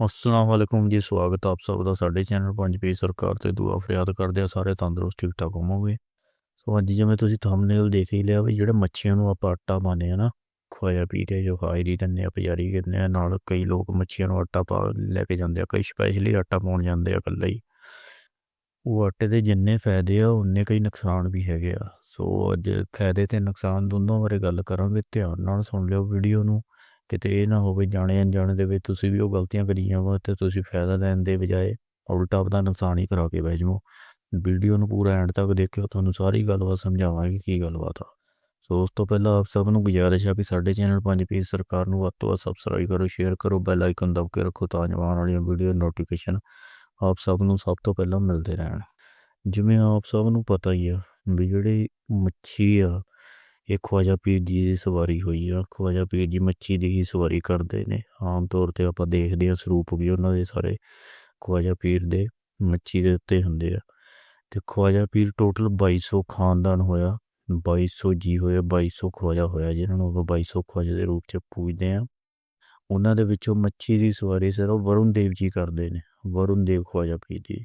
ਅਸਲਾਮ ਵਾਲੇਕੁਮ ਜੀ, ਸਵਾਗਤ ਆਪ ਸਭ ਦਾ ਸਾਡੇ ਚੈਨਲ ਪੰਜ ਪੀ ਸਰਕਾਰ ਤੇ ਦੁਆ ਫਰਿਆਦ ਕਰਦੇ ਆ, ਸਾਰੇ ਤੰਦਰੁਸਤ ਠੀਕ ਠਾਕ ਹੋਵੋਗੇ। ਸੋ ਅੱਜ ਜਿਵੇਂ ਤੁਸੀਂ ਥੰਬਨੇਲ ਦੇਖ ਹੀ ਲਿਆ ਵੀ ਜਿਹੜੇ ਮੱਛੀਆਂ ਨੂੰ ਆਪਾਂ ਆਟਾ ਪਾਉਂਦੇ ਆ ਨਾ ਖਵਾਇਆ ਪੀ ਰਹੇ ਜੋ ਖਾਈ ਦੀ ਦਿੰਦੇ ਆ, ਪੁਜਾਰੀ ਕਹਿੰਦੇ ਆ, ਨਾਲ ਕਈ ਲੋਕ ਮੱਛੀਆਂ ਨੂੰ ਆਟਾ ਪਾ ਲੈ ਕੇ ਜਾਂਦੇ ਆ, ਕਈ ਸਪੈਸ਼ਲੀ ਆਟਾ ਪਾਉਣ ਜਾਂਦੇ ਆ ਇਕੱਲੇ ਹੀ। ਉਹ ਆਟੇ ਦੇ ਜਿੰਨੇ ਫਾਇਦੇ ਆ, ਉਨੇ ਕਈ ਨੁਕਸਾਨ ਵੀ ਹੈਗੇ ਆ। ਸੋ ਅੱਜ ਫਾਇਦੇ ਤੇ ਨੁਕਸਾਨ ਦੋਨੋਂ ਬਾਰੇ ਗੱਲ ਕਰਾਂਗੇ, ਧਿਆਨ ਨਾਲ ਸੁਣ ਲਿਓ ਵੀਡੀਓ ਨੂੰ। ਕਿਤੇ ਇਹ ਨਾ ਹੋਵੇ ਜਾਣੇ ਅਣਜਾਣੇ ਦੇ ਵਿੱਚ ਤੁਸੀਂ ਵੀ ਉਹ ਗਲਤੀਆਂ ਕਰੀ ਜਾਵੋ ਤੇ ਤੁਸੀਂ ਫਾਇਦਾ ਲੈਣ ਦੇ ਬਜਾਏ ਉਲਟਾ ਆਪਦਾ ਨੁਕਸਾਨ ਹੀ ਕਰਾ ਕੇ ਬਹਿ ਜਾਵੋ। ਵੀਡੀਓ ਨੂੰ ਪੂਰਾ ਐਂਡ ਤੱਕ ਦੇਖਿਓ, ਤੁਹਾਨੂੰ ਸਾਰੀ ਗੱਲਬਾਤ ਸਮਝਾਵਾਂਗੇ ਕੀ ਗੱਲਬਾਤ ਆ। ਸੋ ਉਸ ਤੋਂ ਪਹਿਲਾਂ ਆਪ ਸਭ ਨੂੰ ਗੁਜ਼ਾਰਿਸ਼ ਆ ਵੀ ਸਾਡੇ ਚੈਨਲ ਪੰਜ ਪੀਸ ਸਰਕਾਰ ਨੂੰ ਵੱਧ ਤੋਂ ਵੱਧ ਸਬਸਕ੍ਰਾਈਬ ਕਰੋ ਸ਼ੇਅਰ ਕਰੋ ਬੈਲ ਆਈਕਨ ਦਬ ਕੇ ਰੱਖੋ ਤਾਂ ਜਵਾਨ ਵਾਲੀਆਂ ਵੀਡੀਓ ਨੋਟੀਫਿਕੇਸ਼ਨ ਆਪ ਸਭ ਨੂੰ ਸਭ ਤੋਂ ਪਹਿਲਾਂ ਮਿਲਦੇ ਰਹਿਣ। ਜਿਵੇਂ ਆਪ ਸਭ ਨੂੰ ਪਤਾ ਹੀ ਆ ਵੀ ਜਿਹੜੀ ਮੱਛੀ ਆ ਇਹ ਖਵਾਜਾ ਪੀਰ ਜੀ ਦੀ ਸਵਾਰੀ ਹੋਈ ਆ ਖਵਾਜਾ ਪੀਰ ਜੀ ਮੱਛੀ ਦੀ ਹੀ ਸਵਾਰੀ ਕਰਦੇ ਨੇ। ਆਮ ਤੌਰ ਤੇ ਆਪਾਂ ਦੇਖਦੇ ਆ ਸਰੂਪ ਵੀ ਉਹਨਾਂ ਦੇ ਸਾਰੇ ਖਵਾਜਾ ਪੀਰ ਦੇ ਮੱਛੀ ਦੇ ਉੱਤੇ ਹੁੰਦੇ ਆ। ਤੇ ਖਵਾਜਾ ਪੀਰ ਟੋਟਲ 2200 ਖਾਨਦਾਨ ਹੋਇਆ 2200 ਜੀ ਹੋਏ 2200 ਖਵਾਜਾ ਹੋਇਆ, ਜਿਹਨਾਂ ਨੂੰ ਆਪਾਂ 2200 ਖਵਾਜਾ ਦੇ ਰੂਪ ਚ ਪੂਜਦੇ ਆ ਉਹਨਾਂ ਦੇ ਵਿੱਚੋਂ ਮੱਛੀ ਦੀ ਸਵਾਰੀ ਸਿਰਫ ਵਰੁਣ ਦੇਵ ਜੀ ਕਰਦੇ ਨੇ, ਵਰੁਣ ਦੇਵ ਖਵਾਜਾ ਪੀਰ ਜੀ।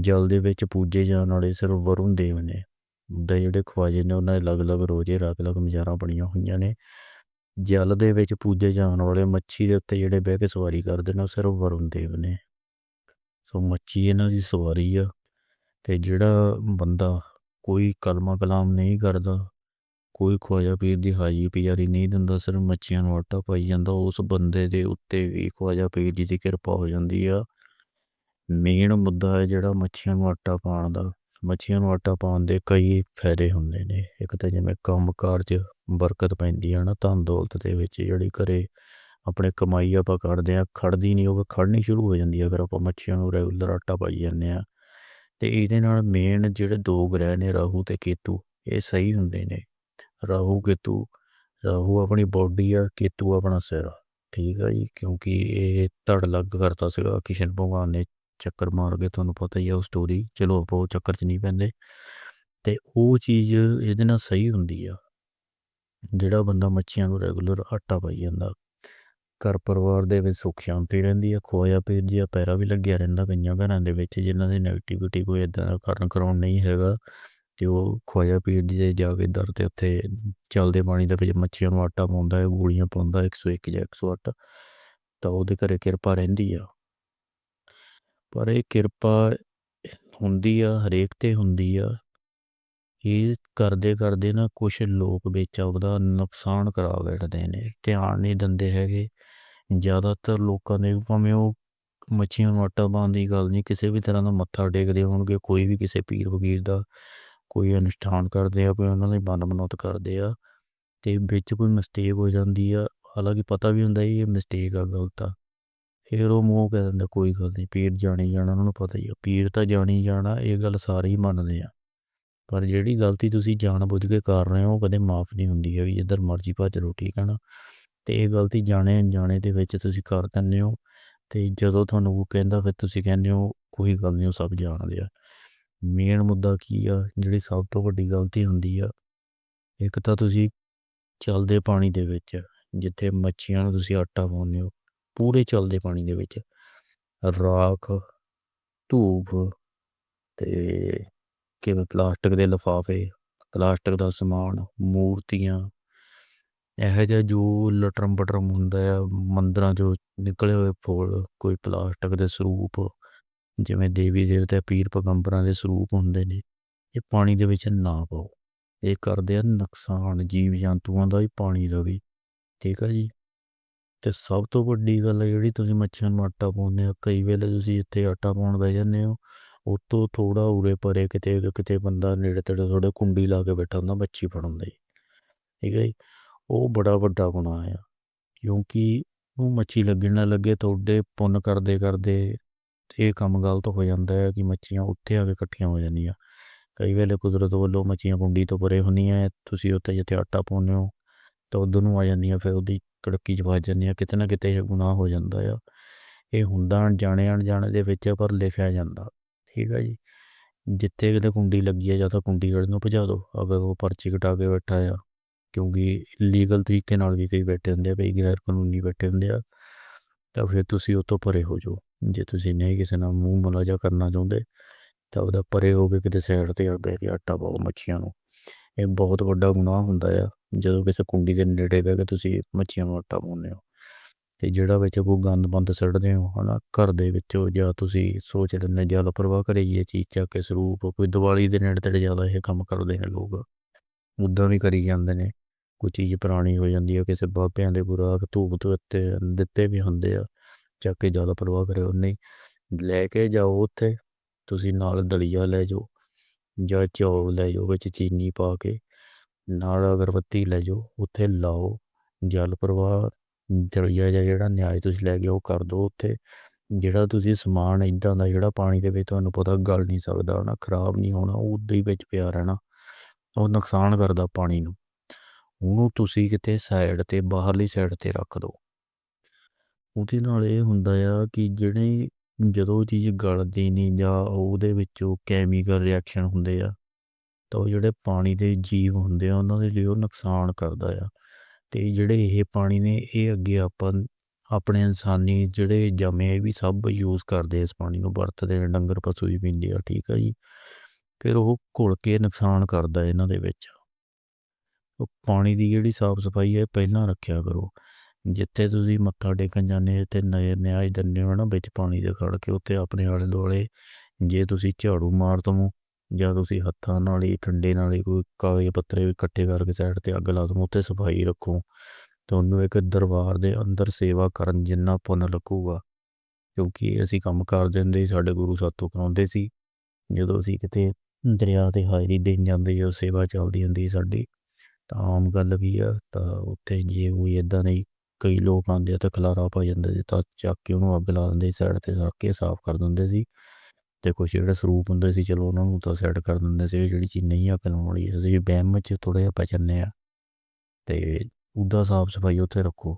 ਜਲ ਦੇ ਵਿੱਚ ਪੂਜੇ ਜਾਣ ਵਾਲੇ ਸਿਰਫ ਵਰੁਣ ਦੇਵ ਨੇ। ਦੇ ਜਿਹੜੇ ਖਵਾਜੇ ਨੇ ਉਹਨਾਂ ਦੇ ਅਲੱਗ-ਅਲੱਗ ਰੋਜ਼ੇ, ਅਲੱਗ-ਅਲੱਗ ਮਜ਼ਾਰਾਂ ਬਣੀਆਂ ਹੋਈਆਂ ਨੇ। ਜਲ ਦੇ ਵਿੱਚ ਪੂਜੇ ਜਾਣ ਵਾਲੇ ਮੱਛੀ ਦੇ ਉੱਤੇ ਜਿਹੜੇ ਬਹਿ ਕੇ ਸਵਾਰੀ ਕਰਦੇ ਨੇ, ਉਹ ਸਿਰਫ ਵਰੁਣ ਦੇਵ ਨੇ। ਸੋ ਮੱਛੀ ਇਹਨਾਂ ਦੀ ਸਵਾਰੀ ਆ ਤੇ ਜਿਹੜਾ ਬੰਦਾ ਕੋਈ ਕਲਮਾ ਕਲਾਮ ਨਹੀਂ ਕਰਦਾ, ਕੋਈ ਖਵਾਜਾ ਪੀਰ ਦੀ ਹਾਜੀ ਪਿਆਰੀ ਨਹੀਂ ਦਿੰਦਾ, ਸਿਰਫ ਮੱਛੀਆਂ ਨੂੰ ਆਟਾ ਪਾਈ ਜਾਂਦਾ, ਉਸ ਬੰਦੇ ਦੇ ਉੱਤੇ ਵੀ ਖਵਾਜਾ ਪੀਰ ਜੀ ਦੀ ਕਿਰਪਾ ਹੋ ਜਾਂਦੀ ਆ। ਮੇਨ ਮੁੱਦਾ ਹੈ ਜਿਹੜਾ ਮੱਛੀਆਂ ਨੂੰ ਆਟਾ ਪਾਉਣ ਦਾ। ਮੱਛੀਆਂ ਨੂੰ ਆਟਾ ਪਾਉਣ ਦੇ ਕਈ ਫਾਇਦੇ ਹੁੰਦੇ ਨੇ। ਇੱਕ ਤਾਂ ਜਿਵੇਂ ਕੰਮਕਾਰ 'ਚ ਬਰਕਤ ਪੈਂਦੀ ਹੈ ਨਾ ਧਨ ਦੌਲਤ ਦੇ ਵਿੱਚ ਜਿਹੜੀ ਘਰੇ ਆਪਣੇ ਕਮਾਈ ਆਪਾਂ ਕਰਦੇ ਆ ਖੜਦੀ ਨਹੀਂ, ਉਹ ਖੜਨੀ ਸ਼ੁਰੂ ਹੋ ਜਾਂਦੀ ਆ। ਅਗਰ ਆਪਾਂ ਮੱਛੀਆਂ ਨੂੰ ਰੈਗੂਲਰ ਆਟਾ ਪਾਈ ਜਾਂਦੇ ਆ, ਤੇ ਇਹਦੇ ਨਾਲ ਮੇਨ ਜਿਹੜੇ ਦੋ ਗ੍ਰਹਿ ਨੇ, ਰਾਹੂ ਤੇ ਕੇਤੂ, ਇਹ ਸਹੀ ਹੁੰਦੇ ਨੇ। ਰਾਹੂ, ਕੇਤੂ, ਰਾਹੂ ਆਪਣੀ ਬੋਡੀ ਆ, ਕੇਤੂ ਆਪਣਾ ਸਿਰ ਆ। ਠੀਕ ਆ ਜੀ, ਕਿਉਂਕਿ ਇਹ ਧੜ ਲੱਗ ਕਰਤਾ ਸੀਗਾ ਕਿਸ਼ਨ ਭਗਵਾਨ ਨੇ ਚੱਕਰ ਮਾਰ ਕੇ ਤੁਹਾਨੂੰ ਪਤਾ ਹੀ ਆ ਉਹ ਸਟੋਰੀ ਚਲੋ ਆਪਾਂ ਉਹ ਚੱਕਰ 'ਚ ਨਹੀਂ ਪੈਂਦੇ। ਤੇ ਉਹ ਚੀਜ਼ ਇਹਦੇ ਨਾਲ ਸਹੀ ਹੁੰਦੀ ਆ। ਜਿਹੜਾ ਬੰਦਾ ਮੱਛੀਆਂ ਨੂੰ ਰੈਗੂਲਰ ਆਟਾ ਪਾਈ ਜਾਂਦਾ, ਘਰ ਪਰਿਵਾਰ ਦੇ ਵਿੱਚ ਸੁੱਖ ਸ਼ਾਂਤੀ ਰਹਿੰਦੀ ਆ, ਖੋਇਆ ਪੀਰ ਜੀ ਆ ਪੈਰਾ ਵੀ ਲੱਗਿਆ ਰਹਿੰਦਾ ਕਈਆਂ ਘਰਾਂ ਦੇ ਵਿੱਚ, ਜਿਨ੍ਹਾਂ ਦੀ ਨੈਗੇਟਿਵਿਟੀ ਕੋਈ ਇਦਾਂ ਦਾ ਕਾਰਨ ਕਰਾਉਣ ਨਹੀਂ ਹੈਗਾ। ਤੇ ਉਹ ਖੋਇਆ ਪੀਰ ਜੀ ਦੇ ਜਾ ਕੇ ਦਰ ਤੇ ਉੱਥੇ ਚਲਦੇ ਪਾਣੀ ਦੇ ਵਿੱਚ ਮੱਛੀਆਂ ਨੂੰ ਆਟਾ ਪਾਉਂਦਾ ਹੈ ਗੋਲੀਆਂ ਪਾਉਂਦਾ 101 ਜਾਂ 108 ਤਾਂ ਉਹਦੇ ਘਰੇ ਕਿਰਪਾ ਰਹਿੰਦੀ ਆ। ਪਰ ਇਹ ਕਿਰਪਾ ਹੁੰਦੀ ਆ, ਹਰੇਕ ਤੇ ਹੁੰਦੀ ਆ। ਇਹ ਕਰਦੇ ਕਰਦੇ ਨਾ ਕੁਝ ਲੋਕ ਵਿੱਚ ਆਪਦਾ ਨੁਕਸਾਨ ਕਰਾ ਬੈਠਦੇ ਨੇ, ਧਿਆਨ ਨਹੀਂ ਦਿੰਦੇ ਹੈਗੇ। ਜ਼ਿਆਦਾਤਰ ਲੋਕਾਂ ਦੇ ਭਾਵੇਂ ਉਹ ਮੱਛੀਆਂ ਨੂੰ ਆਟਾ ਪਾਉਣ ਦੀ ਗੱਲ ਨਹੀਂ, ਕਿਸੇ ਵੀ ਤਰ੍ਹਾਂ ਦਾ ਮੱਥਾ ਟੇਕਦੇ ਹੋਣਗੇ, ਕੋਈ ਵੀ ਕਿਸੇ ਪੀਰ ਫਕੀਰ ਦਾ ਕੋਈ ਅਨੁਸ਼ਠਾਨ ਕਰਦੇ ਆ, ਕੋਈ ਉਹਨਾਂ ਦੀ ਬੰਨ ਬਨੌਤ ਕਰਦੇ ਆ, ਤੇ ਵਿੱਚ ਕੋਈ ਮਿਸਟੇਕ ਹੋ ਜਾਂਦੀ ਆ। ਹਾਲਾਂਕਿ ਪਤਾ ਵੀ ਹੁੰਦਾ ਇਹ ਮਿਸਟੇਕ ਆ ਗਲਤ ਆ। ਫਿਰ ਉਹ ਮੂੰਹ ਕਹਿ ਦਿੰਦਾ, ਕੋਈ ਗੱਲ ਨਹੀਂ ਪੀਰ ਜਾਣੀ ਜਾਣਾ, ਉਹਨਾਂ ਨੂੰ ਪਤਾ ਹੀ ਆ, ਪੀਰ ਤਾਂ ਜਾਣੀ ਜਾਣਾ, ਇਹ ਗੱਲ ਸਾਰੇ ਹੀ ਮੰਨਦੇ ਆ। ਪਰ ਜਿਹੜੀ ਗਲਤੀ ਤੁਸੀਂ ਜਾਣ ਬੁੱਝ ਕੇ ਕਰ ਰਹੇ ਹੋ, ਉਹ ਕਦੇ ਮਾਫ ਨਹੀਂ ਹੁੰਦੀ ਹੈ ਵੀ ਜਿੱਧਰ ਮਰਜ਼ੀ ਭੱਜ ਲਓ, ਠੀਕ ਹੈ ਨਾ? ਤੇ ਇਹ ਗਲਤੀ ਜਾਣੇ ਅਣਜਾਣੇ ਦੇ ਵਿੱਚ ਤੁਸੀਂ ਕਰ ਦਿੰਦੇ ਹੋ, ਤੇ ਜਦੋਂ ਤੁਹਾਨੂੰ ਉਹ ਕਹਿੰਦਾ, ਫਿਰ ਤੁਸੀਂ ਕਹਿੰਦੇ ਹੋ, ਕੋਈ ਗੱਲ ਨਹੀਂ ਉਹ ਸਭ ਜਾਣਦੇ ਆ। ਮੇਨ ਮੁੱਦਾ ਕੀ ਆ, ਜਿਹੜੀ ਸਭ ਤੋਂ ਵੱਡੀ ਗਲਤੀ ਹੁੰਦੀ ਆ, ਇੱਕ ਤਾਂ ਤੁਸੀਂ ਚੱਲਦੇ ਪਾਣੀ ਦੇ ਵਿੱਚ, ਜਿੱਥੇ ਮੱਛੀਆਂ ਨੂੰ ਤੁਸੀਂ ਆਟਾ ਪਾਉਂਦੇ ਹੋ ਪੂਰੇ ਚੱਲਦੇ ਪਾਣੀ ਦੇ ਵਿੱਚ। ਰਾਖ, ਧੂਪ ਤੇ ਕਿਵੇਂ ਪਲਾਸਟਿਕ ਦੇ ਲਿਫਾਫੇ, ਪਲਾਸਟਿਕ ਦਾ ਸਮਾਨ, ਮੂਰਤੀਆਂ। ਇਹੋ ਜਿਹਾ ਜੋ ਲਟਰਮ ਪਟਰਮ ਹੁੰਦਾ ਆ, ਮੰਦਰਾਂ ਚੋਂ ਨਿਕਲੇ ਹੋਏ ਫੁੱਲ, ਕੋਈ ਪਲਾਸਟਿਕ ਦੇ ਸਰੂਪ, ਜਿਵੇਂ ਦੇਵੀ ਦੇਵਤੇ ਪੀਰ ਪਗੰਬਰਾਂ ਦੇ ਸਰੂਪ ਹੁੰਦੇ ਨੇ, ਇਹ ਪਾਣੀ ਦੇ ਵਿੱਚ ਨਾ ਪਾਓ। ਇਹ ਕਰਦੇ ਆ ਨੁਕਸਾਨ ਜੀਵ ਜੰਤੂਆਂ ਦਾ ਵੀ ਪਾਣੀ ਦਾ ਵੀ। ਠੀਕ ਆ ਜੀ? ਤੇ ਸਭ ਤੋਂ ਵੱਡੀ ਗੱਲ ਹੈ ਜਿਹੜੀ ਤੁਸੀਂ ਮੱਛੀਆਂ ਨੂੰ ਆਟਾ ਪਾਉਂਦੇ ਹੋ, ਕਈ ਵੇਲੇ ਤੁਸੀਂ ਇੱਥੇ ਆਟਾ ਪਾਉਣ ਬਹਿ ਜਾਂਦੇ ਹੋ, ਉਤੋਂ ਥੋੜਾ ਉਰੇ ਪਰੇ ਕਿਤੇ ਕਿਤੇ ਬੰਦਾ ਨੇੜੇ ਤੇੜੇ ਥੋੜੇ ਕੁੰਡੀ ਲਾ ਕੇ ਬੈਠਾ ਹੁੰਦਾ ਮੱਛੀ ਫੜਨ ਲਈ। ਠੀਕ ਹੈ ਜੀ? ਉਹ ਬੜਾ ਵੱਡਾ ਗੁਨਾਹ ਆ, ਕਿਉਂਕਿ ਉਹ ਮੱਛੀ ਲੱਗਣ ਨਾ ਲੱਗੇ, ਤੁਹਾਡੇ ਪੁੰਨ ਕਰਦੇ ਕਰਦੇ ਇਹ ਕੰਮ ਗਲਤ ਹੋ ਜਾਂਦਾ ਹੈ ਕਿ ਮੱਛੀਆਂ ਉੱਥੇ ਆ ਕੇ ਇਕੱਠੀਆਂ ਹੋ ਜਾਂਦੀਆਂ। ਕਈ ਵੇਲੇ ਕੁਦਰਤ ਵੱਲੋਂ ਮੱਛੀਆਂ ਕੁੰਡੀ ਤੋਂ ਪਰੇ ਹੁੰਦੀਆਂ, ਤੁਸੀਂ ਉੱਥੇ ਜਿੱਥੇ ਆਟਾ ਪਾਉਂਦੇ ਹੋ ਤਾਂ ਉਧਰ ਨੂੰ ਆ ਜਾਂਦੀਆਂ, ਫਿਰ ਉਹਦੀ ਕੜਕੀ ਚ ਵੱਜ ਆ, ਕਿਤੇ ਨਾ ਕਿਤੇ ਇਹ ਗੁਨਾਹ ਹੋ ਜਾਂਦਾ ਆ। ਇਹ ਹੁੰਦਾ ਅਣਜਾਣੇ ਅਣਜਾਣੇ ਦੇ ਵਿੱਚ ਪਰ ਲਿਖਿਆ ਜਾਂਦਾ। ਠੀਕ ਹੈ ਜੀ? ਜਿੱਥੇ ਕਿਤੇ ਕੁੰਡੀ ਲੱਗੀ ਹੈ ਜਾਂ ਤਾਂ ਕੁੰਡੀ ਵਾਲੇ ਨੂੰ ਭਜਾ ਦਿਓ ਅਗਰ ਉਹ ਪਰਚੀ ਕਟਾ ਕੇ ਬੈਠਾ ਆ। ਕਿਉਂਕਿ ਲੀਗਲ ਤਰੀਕੇ ਨਾਲ ਵੀ ਕਈ ਬੈਠੇ ਹੁੰਦੇ ਆ, ਕਈ ਗੈਰ ਕਾਨੂੰਨੀ ਬੈਠੇ ਹੁੰਦੇ ਆ। ਤਾਂ ਫਿਰ ਤੁਸੀਂ ਉਹ ਪਰੇ ਹੋ ਜਾਓ। ਜੇ ਤੁਸੀਂ ਨਹੀਂ ਕਿਸੇ ਨਾਲ ਮੂੰਹ ਮੁਲਾਜਾ ਕਰਨਾ ਚਾਹੁੰਦੇ, ਤਾਂ ਉਹਦਾ ਪਰੇ ਹੋ ਕੇ ਕਿਤੇ ਸਾਈਡ ਤੇ ਆ, ਬਹਿ ਕੇ ਆਟਾ ਪਾਓ ਮੱਛੀਆਂ ਨੂੰ। ਇਹ ਬਹੁਤ ਵੱਡਾ ਗੁਨਾਹ ਹੁੰਦਾ ਆ। ਜਦੋਂ ਕਿਸੇ ਕੁੰਡੀ ਦੇ ਨੇੜੇ ਬਹਿ ਕੇ ਤੁਸੀਂ ਮੱਛੀਆਂ ਨੂੰ ਆਟਾ ਪਾਉਂਦੇ ਹੋ ਤੇ ਜਿਹੜਾ ਵਿੱਚ ਕੋਈ ਗੰਦ ਬੰਦ ਸੜਦੇ ਹੋ, ਹਨਾ, ਘਰ ਦੇ ਵਿੱਚੋਂ ਜਾਂ ਤੁਸੀਂ ਸੋਚ ਲੈਂਦੇ ਜ਼ਿਆਦਾ ਪ੍ਰਵਾਹ ਇਹ ਚੀਜ਼ ਚੱਕ ਕੇ ਸਰੂਪ, ਕੋਈ ਦੀਵਾਲੀ ਦੇ ਨੇੜੇ ਤੇੜੇ ਜ਼ਿਆਦਾ ਇਹ ਕੰਮ ਕਰਦੇ ਨੇ ਲੋਕ, ਉਦਾਂ ਵੀ ਕਰੀ ਜਾਂਦੇ ਨੇ, ਕੋਈ ਚੀਜ਼ ਪੁਰਾਣੀ ਹੋ ਜਾਂਦੀ ਹੈ ਕਿਸੇ ਬਾਬਿਆਂ ਦੇ ਬੁਰਾਕ ਧੂਪ ਤੋਂ ਉੱਤੇ ਦਿੱਤੇ ਵੀ ਹੁੰਦੇ ਆ, ਚੱਕ ਕੇ ਜ਼ਿਆਦਾ ਪ੍ਰਵਾਹ ਕਰਿਓ, ਨਹੀਂ, ਲੈ ਕੇ ਜਾਓ ਉੱਥੇ, ਤੁਸੀਂ ਨਾਲ ਦਲੀਆ ਲੈ ਜਾਓ ਜਾਂ ਚੌਲ ਲੈ ਜਾਓ ਵਿੱਚ ਚੀਨੀ ਪਾ ਕੇ ਨਾਲ ਅਗਰਬੱਤੀ ਲੈ ਜਾਓ, ਉੱਥੇ ਲਾਓ। ਜਲ ਪ੍ਰਵਾਹ ਦਲੀਆ ਜਾਂ ਜਿਹੜਾ ਨਿਆਜ਼ ਤੁਸੀਂ ਲੈ ਕੇ ਉਹ ਕਰ ਦਿਓ ਉੱਥੇ। ਜਿਹੜਾ ਤੁਸੀਂ ਸਮਾਨ ਇਦਾਂ ਦਾ, ਜਿਹੜਾ ਪਾਣੀ ਦੇ ਵਿੱਚ ਤੁਹਾਨੂੰ ਪਤਾ ਗਲ ਨਹੀਂ ਸਕਦਾ ਨਾ ਖਰਾਬ ਨਹੀਂ ਹੋਣਾ, ਉਹ ਉੱਦਾਂ ਹੀ ਵਿੱਚ ਪਿਆ ਰਹਿਣਾ। ਉਹ ਨੁਕਸਾਨ ਕਰਦਾ ਪਾਣੀ ਨੂੰ। ਉਹਨੂੰ ਤੁਸੀਂ ਕਿਤੇ ਸਾਈਡ ਤੇ, ਬਾਹਰਲੀ ਸਾਈਡ ਤੇ ਰੱਖ ਦਿਓ ਉਹਦੇ ਨਾਲ ਇਹ ਹੁੰਦਾ ਆ ਕਿ ਜਿਹੜੇ ਜਦੋਂ ਚੀਜ਼ ਗਲਦੀ ਨਹੀਂ ਜਾਂ ਉਹਦੇ ਵਿੱਚੋਂ ਕੈਮੀਕਲ ਰਿਐਕਸ਼ਨ ਹੁੰਦੇ ਆ ਤਾਂ ਉਹ ਜਿਹੜੇ ਪਾਣੀ ਦੇ ਜੀਵ ਹੁੰਦੇ ਆ, ਉਹਨਾਂ ਦੇ ਲਈ ਉਹ ਨੁਕਸਾਨ ਕਰਦਾ ਆ। ਤੇ ਜਿਹੜੇ ਇਹ ਪਾਣੀ ਨੇ, ਇਹ ਅੱਗੇ ਆਪਾਂ ਆਪਣੇ ਇਨਸਾਨੀ ਜਿਹੜੇ ਜਮੇ ਵੀ ਸਭ ਯੂਜ਼ ਕਰਦੇ ਇਸ ਪਾਣੀ ਨੂੰ। ਵਰਤਦੇ ਨੇ, ਡੰਗਰ, ਪਸ਼ੂ ਵੀ ਪੀਂਦੇ ਆ, ਠੀਕ ਆ ਜੀ। ਫਿਰ ਉਹ ਘੁਲ ਕੇ ਨੁਕਸਾਨ ਕਰਦਾ ਇਹਨਾਂ ਦੇ ਵਿੱਚ। ਉਹ ਪਾਣੀ ਦੀ ਜਿਹੜੀ ਸਾਫ਼ ਸਫ਼ਾਈ ਹੈ ਪਹਿਲਾਂ ਰੱਖਿਆ ਕਰੋ। ਜਿੱਥੇ ਤੁਸੀਂ ਮੱਥਾ ਟੇਕਣ ਜਾਂਦੇ ਤੇ ਨਜ਼ਰ ਨਿਆਜ ਦਿੰਦੇ ਹੋ ਨਾ, ਵਿੱਚ ਪਾਣੀ ਦੇ ਖੜ ਕੇ, ਉੱਥੇ ਆਪਣੇ ਆਲੇ ਦੁਆਲੇ ਜੇ ਤੁਸੀਂ ਝਾੜੂ ਮਾਰ ਦਵੋ ਜਾਂ ਤੁਸੀਂ ਹੱਥਾਂ ਨਾਲ ਹੀ, ਠੰਡੇ ਨਾਲ ਹੀ ਕੋਈ ਕਾਗਜ਼ ਪੱਤਰੇ ਇਕੱਠੇ ਕਰਕੇ ਸਾਈਡ ਤੇ ਅੱਗ ਲਾ ਦਵੋ, ਉੱਥੇ ਸਫ਼ਾਈ ਰੱਖੋ। ਤੁਹਾਨੂੰ ਇੱਕ ਦਰਬਾਰ ਦੇ ਅੰਦਰ ਸੇਵਾ ਕਰਨ ਜਿੰਨਾ ਪੁੰਨ ਲੱਗੂਗਾ। ਕਿਉਂਕਿ ਅਸੀਂ ਕੰਮ ਕਰ ਦਿੰਦੇ ਸਾਡੇ ਗੁਰੂ ਸਾਥੋਂ ਕਰਾਉਂਦੇ ਸੀ। ਜਦੋਂ ਅਸੀਂ ਕਿਤੇ ਦਰਿਆ ਤੇ ਹਾਜ਼ਰੀ ਦੇਣ ਜਾਂਦੇ ਜੋ ਸੇਵਾ ਚੱਲਦੀ ਹੁੰਦੀ ਸਾਡੀ, ਤਾਂ ਆਮ ਗੱਲ ਵੀ ਆ, ਤਾਂ ਉੱਥੇ ਜੇ ਕੋਈ ਇਦਾਂ ਨਹੀਂ ਕਈ ਲੋਕ ਆਉਂਦੇ ਆ, ਤਾਂ ਖਲਾਰਾ ਪਾ ਜਾਂਦੇ ਸੀ, ਤਾਂ ਚੱਕ ਕੇ ਉਹਨੂੰ ਅੱਗ ਲਾ ਦਿੰਦੇ ਸਾਈਡ ਤੇ ਰੱਖ ਕੇ ਸਾਫ਼ ਕਰ ਦਿੰਦੇ ਸੀ। ਤੇ ਕੁਛ ਜਿਹੜੇ ਸਰੂਪ ਹੁੰਦੇ ਸੀ, ਚਲੋ ਉਹਨਾਂ ਨੂੰ ਤਾਂ ਸੈੱਟ ਕਰ ਦਿੰਦੇ ਸੀ ਜਿਹੜੀ ਚੀਜ਼ ਨਹੀਂ ਅੱਗ ਲਾਉਣ ਵਾਲੀ, ਅਸੀਂ ਵਹਿਮ 'ਚ ਥੋੜ੍ਹਾ ਜਿਹਾ ਪੈ ਜਾਂਦੇ ਆ ਤੇ ਉਹਦਾ ਸਾਫ਼ ਸਫ਼ਾਈ ਉੱਥੇ ਰੱਖੋ।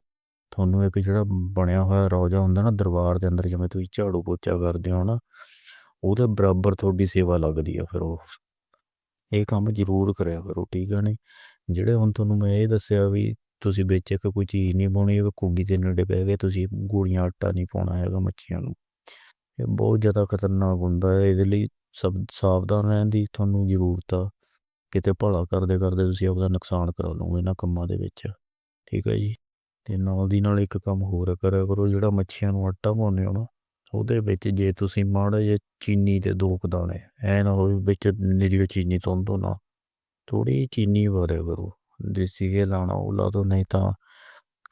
ਤੁਹਾਨੂੰ ਇੱਕ ਜਿਹੜਾ ਬਣਿਆ ਹੋਇਆ ਰੌਜਾ ਹੁੰਦਾ ਨਾ ਦਰਬਾਰ ਦੇ ਅੰਦਰ, ਜਿਵੇਂ ਤੁਸੀਂ ਝਾੜੂ ਪੋਚਾ ਕਰਦੇ ਹੋ ਨਾ ਉਹਦੇ ਬਰਾਬਰ ਤੁਹਾਡੀ ਸੇਵਾ ਲੱਗਦੀ ਆ ਫਿਰ ਉਹ। ਇਹ ਕੰਮ ਜ਼ਰੂਰ ਕਰਿਆ ਕਰੋ, ਠੀਕ ਆ ਨਹੀਂ? ਜਿਹੜੇ ਹੁਣ ਤੁਹਾਨੂੰ ਮੈਂ ਇਹ ਦੱਸਿਆ ਵੀ ਤੁਸੀਂ ਵਿੱਚ ਇੱਕ ਕੋਈ ਚੀਜ਼ ਨਹੀਂ ਪਾਉਣੀ ਉਹ ਕੁੰਡੀ ਦੇ ਨੇੜੇ ਬਹਿ ਗਏ, ਤੁਸੀਂ ਗੋਲੀਆਂ ਆਟਾ ਨਹੀਂ ਪਾਉਣਾ ਹੈਗਾ ਮੱਛੀਆਂ ਨੂੰ। ਇਹ ਬਹੁਤ ਜ਼ਿਆਦਾ ਖਤਰਨਾਕ ਹੁੰਦਾ ਹੈ। ਇਹਦੇ ਲਈ ਸਭ ਸਾਵਧਾਨ ਰਹਿਣ ਦੀ ਤੁਹਾਨੂੰ ਜ਼ਰੂਰਤ ਆ। ਕਿਤੇ ਭਲਾ ਕਰਦੇ ਕਰਦੇ ਤੁਸੀਂ ਆਪਦਾ ਨੁਕਸਾਨ ਕਰਾ ਲਓਗੇ ਇਹਨਾਂ ਕੰਮਾਂ ਦੇ ਵਿੱਚ। ਠੀਕ ਹੈ ਜੀ? ਤੇ ਨਾਲ ਦੀ ਨਾਲ ਇੱਕ ਕੰਮ ਹੋਰ ਕਰਿਆ ਕਰੋ, ਜਿਹੜਾ ਮੱਛੀਆਂ ਨੂੰ ਆਟਾ ਪਾਉਂਦੇ ਹੋ ਨਾ, ਉਹਦੇ ਵਿੱਚ ਜੇ ਤੁਸੀਂ ਮਾੜਾ ਜਿਹਾ ਚੀਨੀ ਦੇ ਦੋ ਕੁ ਦਾਣੇ, ਐ ਨਾ ਹੋਵੇ ਵਿੱਚ ਨਿਰੀ ਚੀਨੀ ਤੋਂ ਦੋ ਨਾ ਥੋੜੀ ਚੀਨੀ ਭਰਿਆ ਕਰੋ। ਦੇਸੀ ਘੇ ਲਾਣਾ, ਉਹ ਲਾ ਦੋ, ਨਹੀਂ ਤਾਂ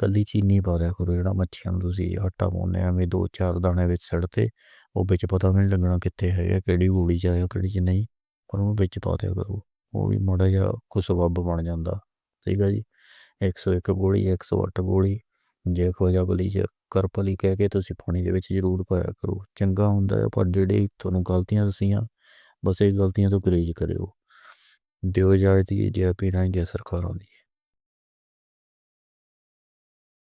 ਕੱਲੀ ਚੀਨੀ ਪਾ ਦਿਆ ਕਰੋ, ਜਿਹੜਾ ਮੱਛੀਆਂ ਨੂੰ ਤੁਸੀਂ ਆਟਾ ਪਾਉਂਦੇ ਐਵੇਂ ਦੋ ਚਾਰ ਦਾਣੇ ਵਿੱਚ ਸੜ ਤੇ ਉਹ ਵਿੱਚ ਪਤਾ ਵੀ ਨਹੀਂ ਲੱਗਣਾ ਕਿੱਥੇ ਹੈਗਾ, ਕਿਹੜੀ ਗੋਲੀ ਚ ਆਇਆ, ਕਿਹੜੀ ਚ ਨਹੀਂ, ਪਰ ਉਹਨੂੰ ਵਿੱਚ ਪਾ ਦਿਆ ਕਰੋ। ਉਹ ਵੀ ਮਾੜਾ ਜਿਹਾ ਕੁਛ ਸਬੱਬ ਬਣ ਜਾਂਦਾ, ਠੀਕ ਹੈ ਜੀ? 101 ਗੋਲੀ 108 ਗੋਲੀ, ਜੇ ਖੋਜਾ ਗੋਲੀ ਚ ਕਰਪਲੀ ਕਹਿ ਕੇ ਤੁਸੀਂ ਪਾਣੀ ਦੇ ਵਿੱਚ ਜ਼ਰੂਰ ਪਾਇਆ ਕਰੋ। ਚੰਗਾ ਹੁੰਦਾ ਹੈ, ਪਰ ਜਿਹੜੇ ਤੁਹਾਨੂੰ ਗਲਤੀਆਂ ਦਸੀਆਂ, ਬਸ ਇਹ ਗਲਤੀਆਂ ਤੋਂ ਗੁਰੇਜ਼ ਕਰਿਓ। ਦਿਓ ਇਜਾਜ਼ਤ ਜੀ ਪੀਣਾ ਪੀਰਾਂ ਜੈ ਸਰਕਾਰਾਂ ਦੀ।